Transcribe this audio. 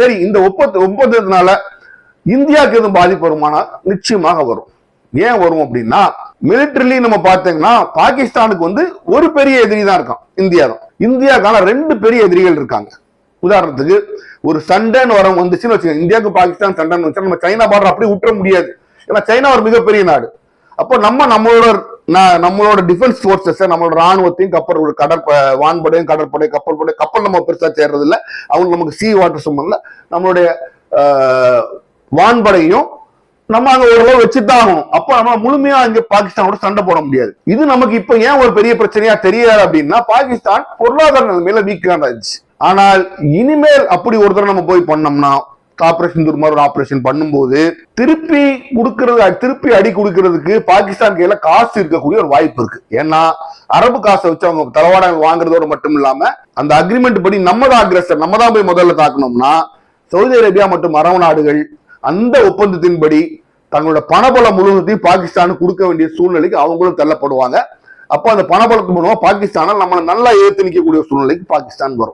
சரி இந்த ஒப்பந்த ஒப்பந்தத்தினால இந்தியாவுக்கு எதுவும் பாதிப்பு வருமானா? நிச்சயமாக வரும். ஏன் வரும் அப்படின்னா மிலிட்டரிலி நம்ம பார்த்தீங்கன்னா பாகிஸ்தானுக்கு வந்து ஒரு பெரிய எதிரி தான் இருக்கான் இந்தியா தான். இந்தியாவுக்கான ரெண்டு பெரிய எதிரிகள் இருக்காங்க. உதாரணத்துக்கு ஒரு சண்டைன்னு வரம் வந்துச்சுன்னு வச்சுக்கோங்க இந்தியாவுக்கு பாகிஸ்தான் சண்டைன்னு வச்சா நம்ம சைனா பார்டர் அப்படியே விட்டுற முடியாது. ஏன்னா சைனா ஒரு மிகப்பெரிய நாடு. அப்போ நம்ம நம்மளோட நான் நம்மளோட டிஃபென்ஸ் ஃபோர்ஸஸ் நம்மளோட ராணுவத்தையும் கப்பல் கடற்ப வான்படையும் கடற்படை கப்பல் படை கப்பல் நம்ம பெருசா சேர்றது இல்லை. அவங்க நமக்கு சி வாட்டர் சம்பந்தம் நம்மளுடைய ஆஹ், வான்படையும் நம்ம அங்க ஓரளவு வச்சுதான் ஆகணும் அப்ப நம்ம முழுமையா அங்க பாகிஸ்தானோட சண்டை போட முடியாது. இது நமக்கு இப்ப ஏன் ஒரு பெரிய பிரச்சனையா தெரியாது அப்படின்னா பாகிஸ்தான் பொருளாதார நிலைமையில வீக்கான இருந்துச்சு ஆனால் இனிமேல் அப்படி ஒரு தடவை நம்ம போய் பண்ணோம்னா ஆபரேஷன் துர் ஒரு ஆபரேஷன் பண்ணும்போது திருப்பி கொடுக்கறது திருப்பி அடி கொடுக்கறதுக்கு பாகிஸ்தான் கையில காசு இருக்கக்கூடிய ஒரு வாய்ப்பு இருக்கு. ஏன்னா அரபு காசை வச்சு அவங்க தளவாட வாங்குறதோட மட்டும் இல்லாம அந்த அக்ரிமெண்ட் படி நம்ம தான் அக்ரஸர் நம்ம தான் போய் முதல்ல தாக்கணும்னா சவுதி அரேபியா மற்றும் அரபு நாடுகள் அந்த ஒப்பந்தத்தின்படி தங்களோட பணபலம் முழுவதையும் பாகிஸ்தானுக்கு கொடுக்க வேண்டிய சூழ்நிலைக்கு அவங்களும் தள்ளப்படுவாங்க. அப்போ அந்த பணபலத்து மூலமா பாகிஸ்தானால் நம்மளை நல்லா ஏத்து நிற்கக்கூடிய சூழ்நிலைக்கு பாகிஸ்தான் வரும்.